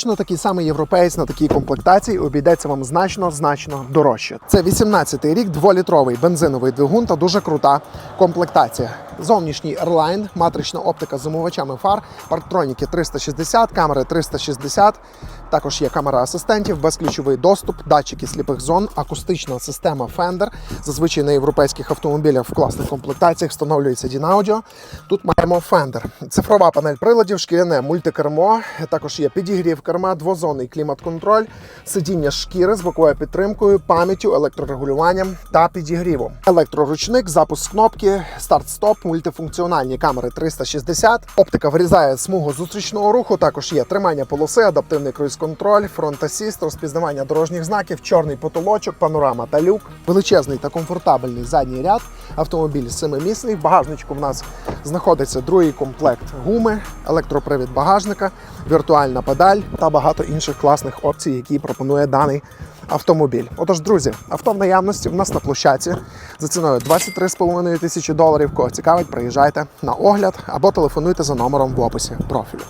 Точно такий самий європеєць на такій комплектації обійдеться вам значно значно дорожче. Це 18-й рік, дволітровий бензиновий двигун та дуже крута комплектація. Зовнішній Airline, матрична оптика з замовачами фар, парктроніки 360, камери 360. Також є камера асистентів, безключовий доступ, датчики сліпих зон, акустична система Fender. Зазвичай на європейських автомобілях в класних комплектаціях встановлюється Дінаудіо. Тут маємо Fender. Цифрова панель приладів, шкіряне мультикермо. Також є підігрів керма, двозонний клімат-контроль, сидіння шкіри з боковою підтримкою, пам'яттю, електрорегулюванням та підігрівом. Електроручник, запуск кнопки, старт-стоп, мультифункціональні камери 360. Оптика вирізає смугу зустрічного руху. Також є тримання полоси, адаптивний круїз-контроль, фронт-асіст, розпізнавання дорожніх знаків, чорний потолочок, панорама та люк, величезний та комфортабельний задній ряд. Автомобіль семимісний. В багажничку в нас знаходиться другий комплект гуми, електропривід багажника, віртуальна педаль та багато інших класних опцій, які пропонує даний автомобіль. Отож, друзі, авто в наявності в нас на площаці за ціною 23,5 тисячі доларів. Кого цікавить, приїжджайте на огляд або телефонуйте за номером в описі профілю.